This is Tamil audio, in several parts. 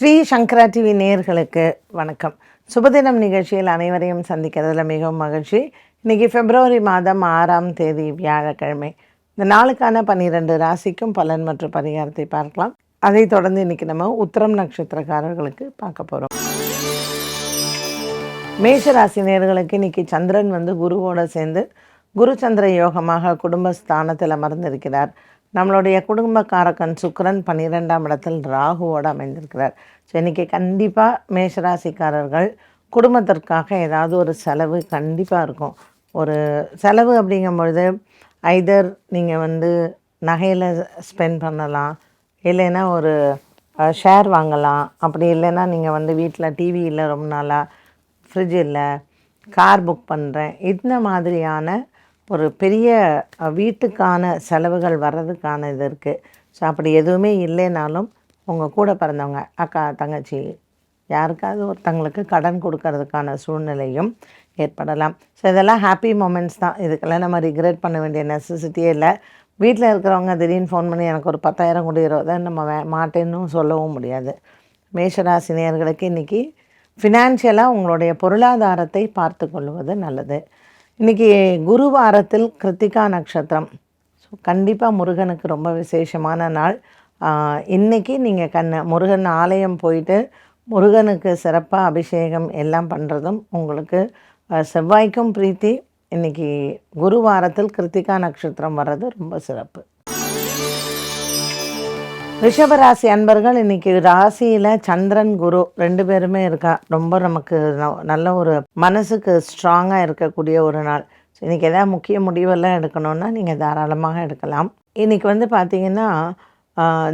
ஸ்ரீ சங்கரா டிவி நேயர்களுக்கு வணக்கம். சுபதினம் நிகழ்ச்சியில் அனைவரையும் சந்திக்கிறதுல மிகவும் மகிழ்ச்சி. இன்னைக்கு பிப்ரவரி மாதம் ஆறாம் தேதி வியாழக்கிழமை. இந்த நாளுக்கான பன்னிரெண்டு ராசிக்கும் பலன் மற்றும் பரிகாரத்தை பார்க்கலாம். அதை தொடர்ந்து இன்னைக்கு நம்ம உத்தரம் நட்சத்திரக்காரர்களுக்கு பார்க்க போகிறோம் மேஷ ராசி நேயர்களுக்கு இன்னைக்கு சந்திரன் வந்து குருவோட சேர்ந்து குரு சந்திர யோகமாக குடும்பஸ்தானத்தில் அமர்ந்திருக்கிறார். நம்மளுடைய குடும்பக்காரக்கன் சுக்கரன் பன்னிரெண்டாம் இடத்தில் ராகுவோடு அமைந்திருக்கிறார். ஸோ இன்றைக்கி கண்டிப்பாக மேஷராசிக்காரர்கள் குடும்பத்திற்காக ஏதாவது ஒரு செலவு கண்டிப்பாக இருக்கும். ஒரு செலவு அப்படிங்கும்பொழுது ஐதர் நீங்கள் வந்து நகையில் ஸ்பெண்ட் பண்ணலாம் இல்லைன்னா ஒரு ஷேர் வாங்கலாம். அப்படி இல்லைன்னா நீங்கள் வந்து வீட்டில் டிவி இல்லை ரொம்ப நாளாக ஃப்ரிட்ஜ் இல்லை கார் புக் பண்ணுறேன் இந்த மாதிரியான ஒரு பெரிய வீட்டுக்கான செலவுகள் வர்றதுக்கான இது இருக்குது ஸோ அப்படி எதுவுமே இல்லைனாலும் உங்கள் கூட பிறந்தவங்க அக்கா தங்கச்சி யாருக்காவது ஒருத்தங்களுக்கு கடன் கொடுக்கறதுக்கான சூழ்நிலையும் ஏற்படலாம். ஸோ இதெல்லாம் ஹாப்பி மூமெண்ட்ஸ் தான். இதுக்கெல்லாம் நம்ம ரிக்ரெட் பண்ண வேண்டிய நெசசிட்டியே இல்லை. வீட்டில் இருக்கிறவங்க திடீர்னு ஃபோன் பண்ணி எனக்கு ஒரு பத்தாயிரம் கொடு இருபதாயிரம் நம்ம வே மாட்டேன்னு சொல்லவும் முடியாது. மேஷராசினியர்களுக்கு இன்றைக்கி ஃபினான்ஷியலாக உங்களுடைய பொருளாதாரத்தை பார்த்து கொள்வது நல்லது. இன்றைக்கி குருவாரத்தில் கிருத்திகா நட்சத்திரம். ஸோ கண்டிப்பாக முருகனுக்கு ரொம்ப விசேஷமான நாள். இன்றைக்கி இன்னைக்கு நீங்கள் கண்ண முருகன் ஆலயம் போயிட்டு முருகனுக்கு சிறப்பாக அபிஷேகம் எல்லாம் பண்ணுறதும் உங்களுக்கு செவ்வாய்க்கும் பிரீத்தி. இன்னைக்கு குருவாரத்தில் கிருத்திகா நட்சத்திரம் வர்றது ரொம்ப சிறப்பு. ரிஷபராசி அன்பர்கள் இன்னைக்கு ராசியில் சந்திரன் குரு ரெண்டு பேருமே இருக்கா. ரொம்ப நமக்கு ந- நல்ல ஒரு மனசுக்கு ஸ்ட்ராங்காக இருக்கக்கூடிய ஒரு நாள். இன்றைக்கி எதாவது முக்கிய முடிவெல்லாம் எடுக்கணும்னா நீங்கள் தாராளமாக எடுக்கலாம். இன்றைக்கி வந்து பார்த்திங்கன்னா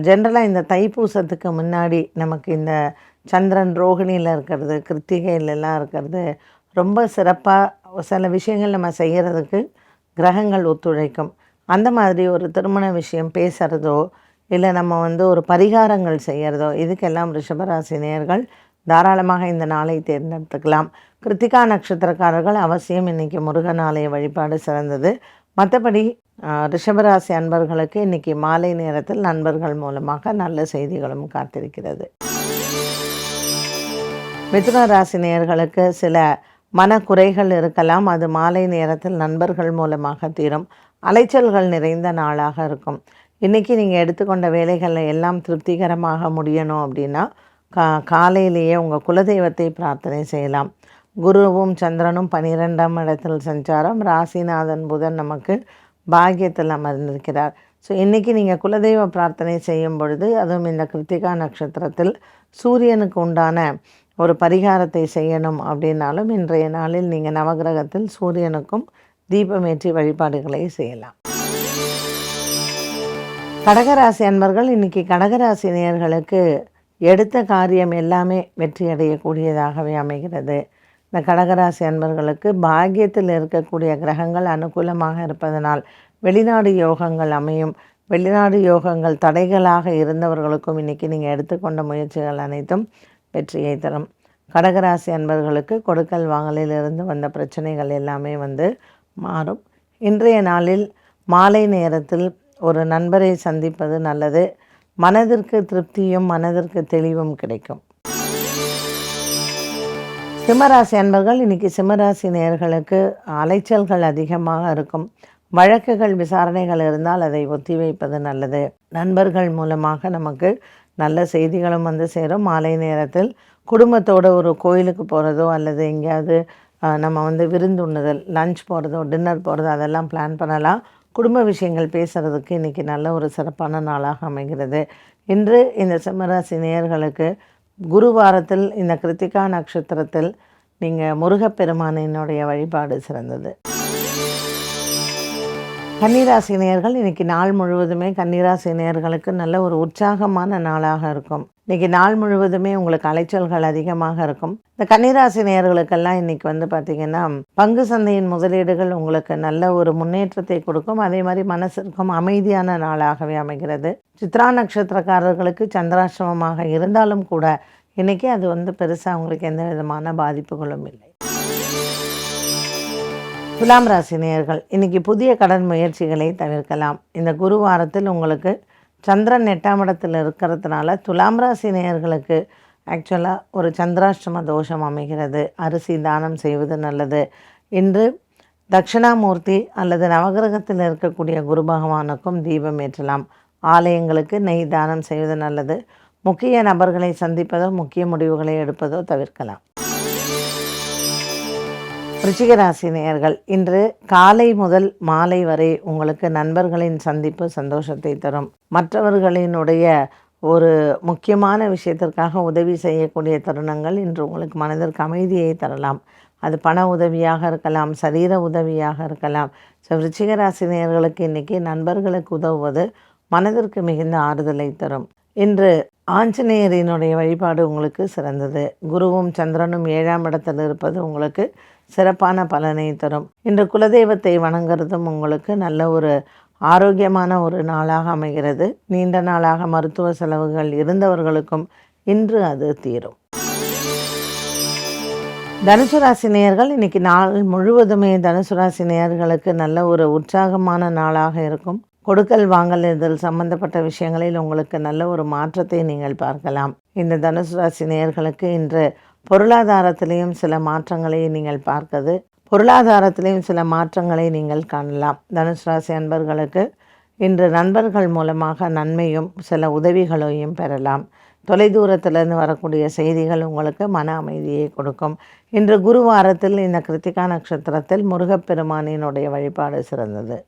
ஜென்ரலாக இந்த தைப்பூசத்துக்கு முன்னாடி நமக்கு இந்த சந்திரன் ரோகிணியில் இருக்கிறது கிருத்திகையிலலாம் இருக்கிறது ரொம்ப சிறப்பாக சில விஷயங்கள் நம்ம செய்கிறதுக்கு கிரகங்கள் ஒத்துழைக்கும். அந்த மாதிரி ஒரு திருமண விஷயம் பேசுகிறதோ இல்லை நம்ம வந்து ஒரு பரிகாரங்கள் செய்கிறதோ இதுக்கெல்லாம் ரிஷபராசி நேர்கள் தாராளமாக இந்த நாளை தேர்ந்தெடுத்துக்கலாம். கிருத்திகா நட்சத்திரக்காரர்கள் அவசியம் இன்றைக்கி முருகன் ஆலய வழிபாடு சிறந்தது. மற்றபடி ரிஷபராசி அன்பர்களுக்கு இன்றைக்கி மாலை நேரத்தில் நண்பர்கள் மூலமாக நல்ல செய்திகளும் காத்திருக்கிறது. மிதுன ராசி நேர்களுக்கு சில மனக்குறைகள் இருக்கலாம். அது மாலை நேரத்தில் நண்பர்கள் மூலமாக தீரும். அலைச்சல்கள் நிறைந்த நாளாக இருக்கும். இன்றைக்கி நீங்கள் எடுத்துக்கொண்ட வேலைகளை எல்லாம் திருப்திகரமாக முடியணும் அப்படின்னா கா காலையிலேயே உங்கள் குலதெய்வத்தை பிரார்த்தனை செய்யலாம். குருவும் சந்திரனும் பனிரெண்டாம் இடத்தில் சஞ்சாரம். ராசிநாதன் புதன் நமக்கு பாக்கியத்தில் அமர்ந்திருக்கிறார். ஸோ இன்றைக்கி நீங்கள் குலதெய்வ பிரார்த்தனை செய்யும் பொழுது அதுவும் இந்த கிருத்திகா நட்சத்திரத்தில் சூரியனுக்கு உண்டான ஒரு பரிகாரத்தை செய்யணும் அப்படின்னாலும் இன்றைய நாளில் நீங்கள் நவகிரகத்தில் சூரியனுக்கும் தீபமேற்றி வழிபாடுகளை செய்யலாம். கடகராசி அன்பர்கள் இன்னைக்கு கடகராசி நேயர்களுக்கு எடுத்த காரியம் எல்லாமே வெற்றி அடையக்கூடியதாகவே அமைகிறது. இந்த கடகராசி அன்பர்களுக்கு பாக்கியத்தில் இருக்கக்கூடிய கிரகங்கள் அனுகூலமாக இருப்பதனால் வெளிநாடு யோகங்கள் அமையும். வெளிநாடு யோகங்கள் தடைகளாக இருந்தவர்களுக்கும் இன்றைக்கி நீங்கள் எடுத்துக்கொண்ட முயற்சிகள் அனைத்தும் வெற்றியை தரும். கடகராசி அன்பர்களுக்கு கொடுக்கல் வாங்கலிலிருந்து வந்த பிரச்சனைகள் எல்லாமே வந்து மாறும். இன்றைய நாளில் மாலை நேரத்தில் ஒரு நண்பரை சந்திப்பது நல்லது. மனதிற்கு திருப்தியும் மனதிற்கு தெளிவும் கிடைக்கும். சிம்மராசி அன்பர்கள் இன்னைக்கு சிம்மராசி நேர்களுக்கு அலைச்சல்கள் அதிகமாக இருக்கும். வழக்குகள் விசாரணைகள் இருந்தால் அதை ஒத்திவைப்பது நல்லது. நண்பர்கள் மூலமாக நமக்கு நல்ல செய்திகளும் வந்து சேரும். மாலை நேரத்தில் குடும்பத்தோட ஒரு கோயிலுக்கு போகிறதோ அல்லது எங்கேயாவது நம்ம வந்து விருந்துண்ணுதல் லஞ்ச் போகிறதோ டின்னர் போகிறதோ அதெல்லாம் பிளான் பண்ணலாம். குடும்ப விஷயங்கள் பேசுகிறதுக்கு இன்றைக்கி நல்ல ஒரு சிறப்பான நாளாக அமைகிறது. இன்று இந்த சிம்மராசி நேயர்களுக்கு குருவாரத்தில் இந்த கிருத்திகா நட்சத்திரத்தில் நீங்கள் முருகப்பெருமானினுடைய வழிபாடு சிறந்தது. கன்னிராசி நேர்கள் இன்னைக்கு நாள் முழுவதுமே கன்னிராசி நேர்களுக்கு நல்ல ஒரு உற்சாகமான நாளாக இருக்கும். இன்னைக்கு நாள் முழுவதுமே உங்களுக்கு அலைச்சல்கள் அதிகமாக இருக்கும். இந்த கன்னிராசி நேர்களுக்கெல்லாம் இன்னைக்கு வந்து பார்த்தீங்கன்னா பங்கு சந்தையின் முதலீடுகள் உங்களுக்கு நல்ல ஒரு முன்னேற்றத்தை கொடுக்கும். அதே மாதிரி மனசிற்கும் அமைதியான நாளாகவே அமைகிறது. சித்ரா நட்சத்திரக்காரர்களுக்கு சந்திராசிரமமாக இருந்தாலும் கூட இன்னைக்கு அது வந்து பெருசாக உங்களுக்கு எந்த விதமான பாதிப்புகளும் இல்லை. துலாம் ராசி நேயர்கள் இன்னைக்கு புதிய கடன் முயற்சிகளை தவிர்க்கலாம். இந்த குருவாரத்தில் உங்களுக்கு சந்திரன் எட்டாம் இடத்தில் இருக்கிறதுனால துலாம் ராசி நேயர்களுக்கு ஆக்சுவலாக ஒரு சந்திராஷ்டம தோஷம் அமைகிறது. அரிசி தானம் செய்வது நல்லது. இன்று தட்சிணாமூர்த்தி அல்லது நவகிரகத்தில் இருக்கக்கூடிய குரு பகவானுக்கும் தீபம் ஏற்றலாம். ஆலயங்களுக்கு நெய் தானம் செய்வது நல்லது. முக்கிய நபர்களை சந்திப்பதோ முக்கிய முடிவுகளை எடுப்பதோ தவிர்க்கலாம். ரிச்சிக நேயர்கள் இன்று காலை முதல் மாலை வரை உங்களுக்கு நண்பர்களின் சந்திப்பு சந்தோஷத்தை தரும். மற்றவர்களினுடைய ஒரு முக்கியமான விஷயத்திற்காக உதவி செய்யக்கூடிய தருணங்கள் இன்று உங்களுக்கு மனதிற்கு அமைதியை தரலாம். அது பண உதவியாக இருக்கலாம் சரீர உதவியாக இருக்கலாம். ஸோ ரிச்சிகராசினியர்களுக்கு நேயர்களுக்கு இன்றைக்கி நண்பர்களுக்கு உதவுவது மனதிற்கு மிகுந்த ஆறுதலை தரும். இன்று ஆஞ்சநேயரினுடைய வழிபாடு உங்களுக்கு சிறந்தது. குருவும் சந்திரனும் ஏழாம் இடத்தில் இருப்பது உங்களுக்கு சிறப்பான பலனை தரும். இன்று குலதெய்வத்தை வணங்குறதும் உங்களுக்கு நல்ல ஒரு ஆரோக்கியமான ஒரு நாளாக அமைகிறது. நீண்ட நாளாக மருத்துவ செலவுகள் இருந்தவர்களுக்கும் இன்று அது தீரும். தனுசு ராசி நேயர்கள் இன்னைக்கு நாள் முழுவதுமே தனுசு ராசி நேயர்களுக்கு நல்ல ஒரு உற்சாகமான நாளாக இருக்கும். கொடுக்கல் வாங்கல் இதில் சம்பந்தப்பட்ட விஷயங்களில் உங்களுக்கு நல்ல ஒரு மாற்றத்தை நீங்கள் பார்க்கலாம். இந்த தனுசு ராசி நேயர்களுக்கு இன்று பொருளாதாரத்திலையும் சில மாற்றங்களை நீங்கள் பார்க்கது. பொருளாதாரத்திலையும் சில மாற்றங்களை நீங்கள் காணலாம். தனுஷ் ராசி அன்பர்களுக்கு இன்று நண்பர்கள் மூலமாக நன்மையும் சில உதவிகளையும் பெறலாம். தொலைதூரத்திலிருந்து வரக்கூடிய செய்திகள் உங்களுக்கு மன அமைதியை கொடுக்கும். இன்று குருவாரத்தில் இந்த கிருத்திகா நட்சத்திரத்தில் முருகப்பெருமானினுடைய வழிபாடு சிறந்தது.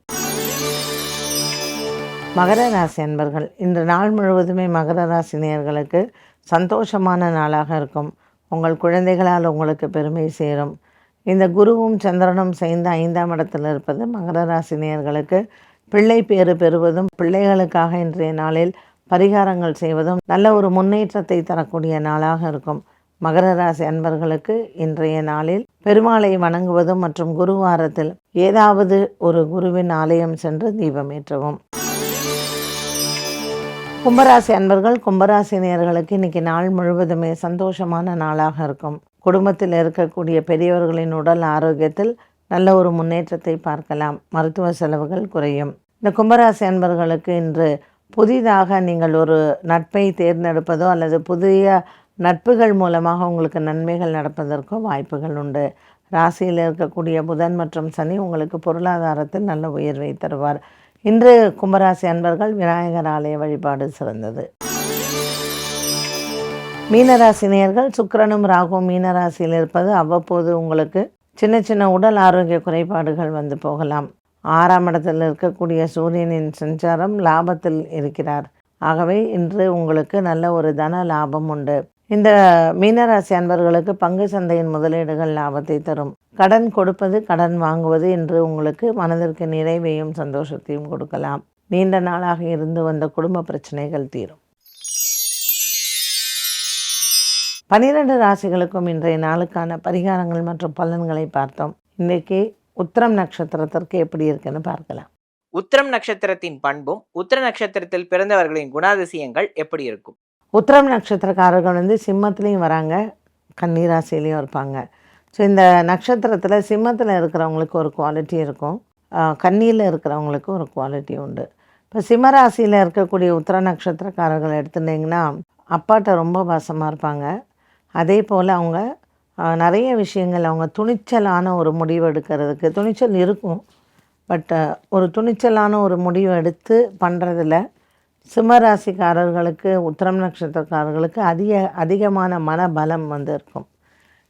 மகர ராசி அன்பர்கள் இன்று நாள் முழுவதுமே மகர ராசி சந்தோஷமான நாளாக இருக்கும். உங்கள் குழந்தைகளால் உங்களுக்கு பெருமை சேரும். இந்த குருவும் சந்திரனும் சேர்ந்து ஐந்தாம் இடத்தில் இருப்பது மகர ராசினியர்களுக்கு பிள்ளை பேறு பெறுவதும் பிள்ளைகளுக்காக இன்றைய நாளில் பரிகாரங்கள் செய்வதும் நல்ல ஒரு முன்னேற்றத்தை தரக்கூடிய நாளாக இருக்கும். மகர ராசி அன்பர்களுக்கு இன்றைய நாளில் பெருமாளை வணங்குவதும் மற்றும் குருவாரத்தில் ஏதாவது ஒரு குருவின் ஆலயம் சென்று தீபமேற்றவும் கும்பராசி அன்பர்கள் கும்பராசி நேர்களுக்கு இன்னைக்கு நாள் முழுவதுமே சந்தோஷமான நாளாக இருக்கும். குடும்பத்தில் இருக்கக்கூடிய பெரியவர்களின் உடல் ஆரோக்கியத்தில் நல்ல ஒரு முன்னேற்றத்தை பார்க்கலாம். மருத்துவ செலவுகள் குறையும். இந்த கும்பராசி அன்பர்களுக்கு இன்று புதிதாக நீங்கள் ஒரு நட்பை தேர்ந்தெடுப்பதோ அல்லது புதிய நட்புகள் மூலமாக உங்களுக்கு நன்மைகள் நடப்பதற்கோ வாய்ப்புகள் உண்டு. ராசியில் இருக்கக்கூடிய புதன் மற்றும் சனி உங்களுக்கு பொருளாதாரத்தில் நல்ல உயர்வை தருவார். இன்று கும்பராசி அன்பர்கள் விநாயகர் ஆலய வழிபாடு சிறந்தது. மீனராசினியர்கள் சுக்கரனும் சுக்கிரனும் ராகுவும் மீனராசியில் இருப்பது அவ்வப்போது உங்களுக்கு சின்ன சின்ன உடல் ஆரோக்கிய குறைபாடுகள் வந்து போகலாம். ஆறாம் இடத்தில் இருக்கக்கூடிய சூரியனின் சஞ்சாரம் லாபத்தில் இருக்கிறார். ஆகவே இன்று உங்களுக்கு நல்ல ஒரு தன லாபம் உண்டு. இந்த மீனராசி அன்பர்களுக்கு பங்கு சந்தையின் முதலீடுகள் லாபத்தை தரும். கடன் கொடுப்பது கடன் வாங்குவது என்று உங்களுக்கு மனதிற்கு நிறைவையும் சந்தோஷத்தையும் கொடுக்கலாம். நீண்ட நாளாக இருந்து வந்த குடும்ப பிரச்சனைகள் தீரும். பனிரெண்டு ராசிகளுக்கும் இன்றைய நாளுக்கான பரிகாரங்கள் மற்றும் பலன்களை பார்த்தோம். இன்றைக்கி உத்திரம் நட்சத்திரத்திற்கு எப்படி இருக்குன்னு பார்க்கலாம். உத்திரம் நட்சத்திரத்தின் பண்பும் உத்திர நட்சத்திரத்தில் பிறந்தவர்களின் குணாதிசயங்கள் எப்படி இருக்கும்? உத்திரம் நட்சத்திரக்காரர்கள் வந்து சிம்மத்துலேயும் வராங்க கன்னிராசிலையும் இருப்பாங்க. ஸோ இந்த நட்சத்திரத்தில் சிம்மத்தில் இருக்கிறவங்களுக்கு ஒரு குவாலிட்டி இருக்கும். கண்ணியில் இருக்கிறவங்களுக்கு ஒரு குவாலிட்டி உண்டு. இப்போ சிம்மராசியில் இருக்கக்கூடிய உத்திர நட்சத்திரக்காரர்கள் எடுத்துட்டிங்கன்னா அப்பாட்ட ரொம்ப பாசமாக இருப்பாங்க. அதே போல் அவங்க நிறைய விஷயங்கள் அவங்க துணிச்சலான ஒரு முடிவு எடுக்கிறதுக்கு துணிச்சல் இருக்கும். பட் ஒரு துணிச்சலான ஒரு முடிவு எடுத்து பண்ணுறதில் சிம்மராசிக்காரர்களுக்கு உத்திரம் நட்சத்திரக்காரர்களுக்கு அதிக அதிகமான மனபலம் வந்து இருக்கும்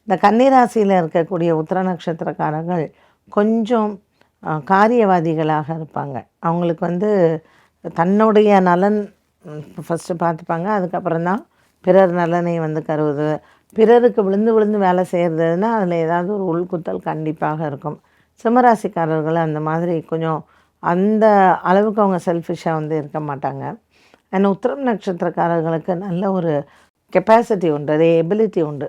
இந்த கன்னிராசியில் இருக்கக்கூடிய உத்திர நட்சத்திரக்காரர்கள் கொஞ்சம் காரியவாதிகளாக இருப்பாங்க. அவங்களுக்கு வந்து தன்னுடைய நலன் ஃபஸ்ட்டு பார்த்துப்பாங்க. அதுக்கப்புறம் தான் பிறர் நலனை வந்து கருவுது பிறருக்கு விழுந்து விழுந்து வேலை செய்கிறதுனா அதில் ஏதாவது ஒரு உள்குத்தல் கண்டிப்பாக இருக்கும். சிம்மராசிக்காரர்கள் அந்த மாதிரி கொஞ்சம் அந்த அளவுக்கு அவங்க செல்ஃபிஷாக வந்து இருக்க மாட்டாங்க. அண்ட் உத்திரம் நட்சத்திரக்காரர்களுக்கு நல்ல ஒரு கெப்பாசிட்டி உண்டு. அதே எபிலிட்டி உண்டு.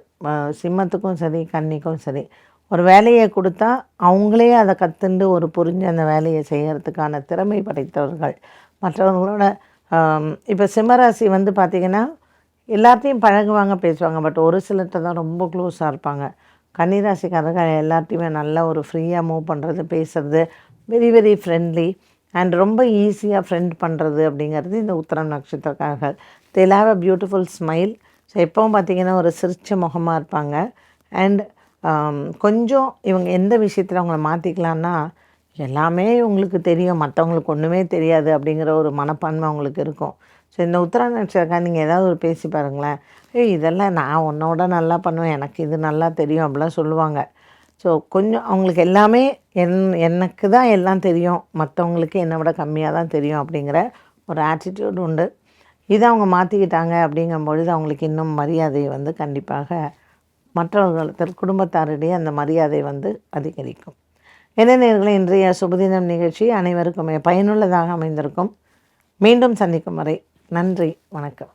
சிம்மத்துக்கும் சரி கன்னிக்கும் சரி. ஒரு வேலையை கொடுத்தா அவங்களே அதை கற்றுண்டு ஒரு புரிஞ்சு அந்த வேலையை செய்கிறதுக்கான திறமை படைத்தவர்கள். மற்றவர்களோட இப்போ சிம்மராசி வந்து பார்த்திங்கன்னா எல்லாத்தையும் பழகுவாங்க பேசுவாங்க. பட் ஒரு சிலர்கிட்ட தான் ரொம்ப க்ளோஸாக இருப்பாங்க. கன்னிராசிக்காரர்கள் எல்லாத்தையுமே நல்லா ஒரு ஃப்ரீயாக மூவ் பண்ணுறது பேசுறது வெரி வெரி ஃப்ரெண்ட்லி அண்ட் ரொம்ப ஈஸியாக ஃப்ரெண்ட் பண்ணுறது அப்படிங்கிறது இந்த உத்தரம் நட்சத்திரக்காரர்கள் they have beautiful smile so எப்பவும் பார்த்தீங்கன்னா ஒரு சிரிச்ச முகமாக இருப்பாங்க. அண்ட் um, கொஞ்சம் இவங்க எந்த விஷயத்தில் அவங்கள மாற்றிக்கலான்னா எல்லாமே இவங்களுக்கு தெரியும். மற்றவங்களுக்கு ஒன்றுமே தெரியாது அப்படிங்கிற ஒரு மனப்பான்மை அவங்களுக்கு இருக்கும். ஸோ இந்த உத்தரா நட்சத்திரக்கார நீங்கள் ஏதாவது ஒரு பேசி பாருங்களேன். ஏய் இதெல்லாம் நான் உன்னோட நல்லா பண்ணுவேன். எனக்கு இது நல்லா தெரியும் அப்படிலாம் சொல்லுவாங்க. ஸோ கொஞ்சம் அவங்களுக்கு எல்லாமே என் எனக்கு தான் எல்லாம் தெரியும். மற்றவங்களுக்கு என்னை விட கம்மியாக தான் தெரியும் அப்படிங்கிற ஒரு ஆட்டிடியூட் உண்டு. இதை அவங்க மாற்றிக்கிட்டாங்க அப்படிங்கும்பொழுது அவங்களுக்கு இன்னும் மரியாதை வந்து கண்டிப்பாக மற்றவர்கள் குடும்பத்தாரிடையே அந்த மரியாதை வந்து அதிகரிக்கும். இளைஞர்களை இன்றைய சுபதினம் நிகழ்ச்சி அனைவருக்குமே பயனுள்ளதாக அமைந்திருக்கும். மீண்டும் சந்திக்கும் வரை நன்றி வணக்கம்.